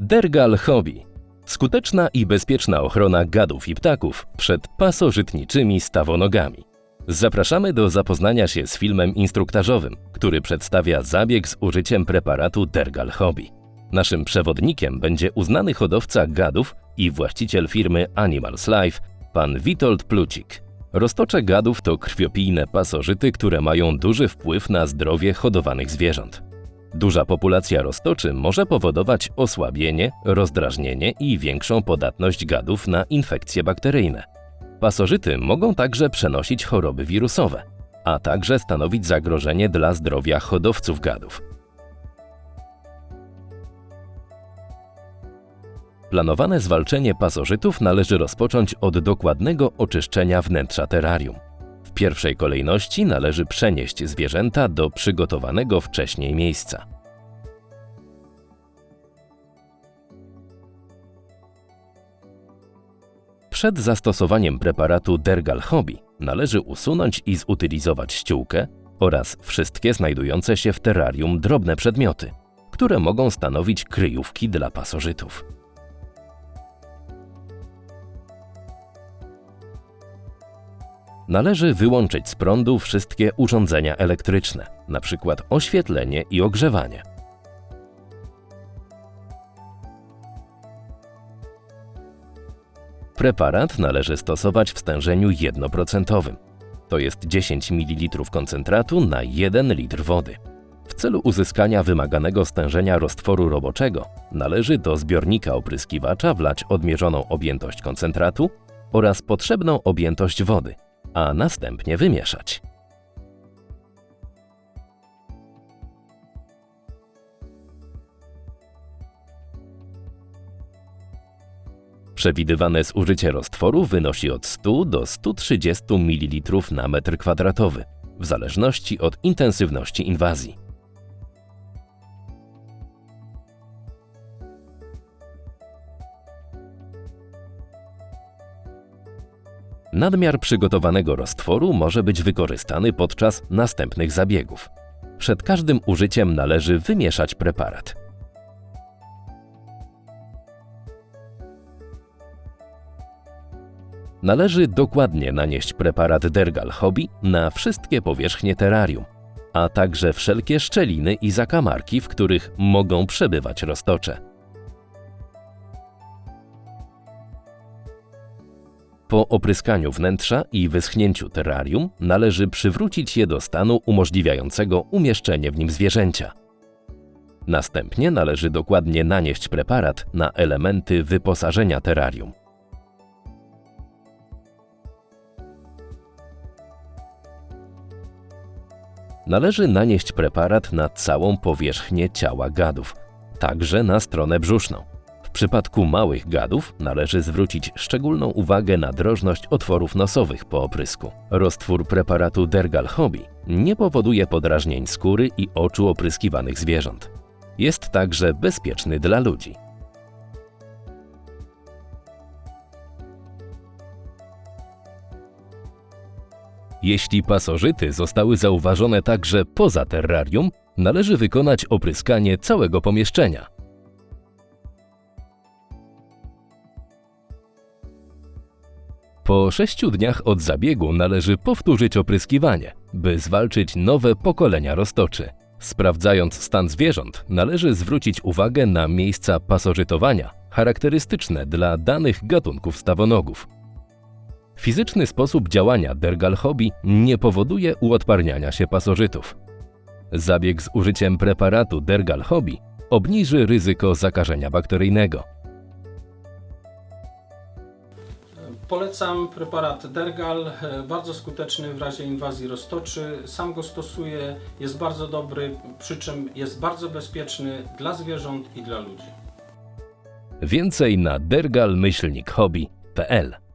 Dergal Hobby. Skuteczna i bezpieczna ochrona gadów i ptaków przed pasożytniczymi stawonogami. Zapraszamy do zapoznania się z filmem instruktażowym, który przedstawia zabieg z użyciem preparatu Dergal Hobby. Naszym przewodnikiem będzie uznany hodowca gadów i właściciel firmy Animals Life, pan Witold Plucik. Roztocze gadów to krwiopijne pasożyty, które mają duży wpływ na zdrowie hodowanych zwierząt. Duża populacja roztoczy może powodować osłabienie, rozdrażnienie i większą podatność gadów na infekcje bakteryjne. Pasożyty mogą także przenosić choroby wirusowe, a także stanowić zagrożenie dla zdrowia hodowców gadów. Planowane zwalczenie pasożytów należy rozpocząć od dokładnego oczyszczenia wnętrza terrarium. W pierwszej kolejności należy przenieść zwierzęta do przygotowanego wcześniej miejsca. Przed zastosowaniem preparatu Dergal Hobby należy usunąć i zutylizować ściółkę oraz wszystkie znajdujące się w terrarium drobne przedmioty, które mogą stanowić kryjówki dla pasożytów. Należy wyłączyć z prądu wszystkie urządzenia elektryczne, np. oświetlenie i ogrzewanie. Preparat należy stosować w stężeniu 1%, to jest 10 ml koncentratu na 1 litr wody. W celu uzyskania wymaganego stężenia roztworu roboczego należy do zbiornika opryskiwacza wlać odmierzoną objętość koncentratu oraz potrzebną objętość wody, a następnie wymieszać. Przewidywane zużycie roztworu wynosi od 100 do 130 ml na metr kwadratowy, w zależności od intensywności inwazji. Nadmiar przygotowanego roztworu może być wykorzystany podczas następnych zabiegów. Przed każdym użyciem należy wymieszać preparat. Należy dokładnie nanieść preparat Dergal Hobby na wszystkie powierzchnie terrarium, a także wszelkie szczeliny i zakamarki, w których mogą przebywać roztocze. Po opryskaniu wnętrza i wyschnięciu terrarium należy przywrócić je do stanu umożliwiającego umieszczenie w nim zwierzęcia. Następnie należy dokładnie nanieść preparat na elementy wyposażenia terrarium. Należy nanieść preparat na całą powierzchnię ciała gadów, także na stronę brzuszną. Przypadku małych gadów należy zwrócić szczególną uwagę na drożność otworów nosowych po oprysku. Roztwór preparatu Dergal Hobby nie powoduje podrażnień skóry i oczu opryskiwanych zwierząt. Jest także bezpieczny dla ludzi. Jeśli pasożyty zostały zauważone także poza terrarium, należy wykonać opryskanie całego pomieszczenia. Po sześciu dniach od zabiegu należy powtórzyć opryskiwanie, by zwalczyć nowe pokolenia roztoczy. Sprawdzając stan zwierząt, należy zwrócić uwagę na miejsca pasożytowania charakterystyczne dla danych gatunków stawonogów. Fizyczny sposób działania Dergal Hobby nie powoduje uodparniania się pasożytów. Zabieg z użyciem preparatu Dergal Hobby obniży ryzyko zakażenia bakteryjnego. Polecam preparat Dergal, e, bardzo skuteczny w razie inwazji roztoczy. Sam go stosuję, jest bardzo dobry, przy czym jest bardzo bezpieczny dla zwierząt i dla ludzi. Więcej na dergal-hobby.pl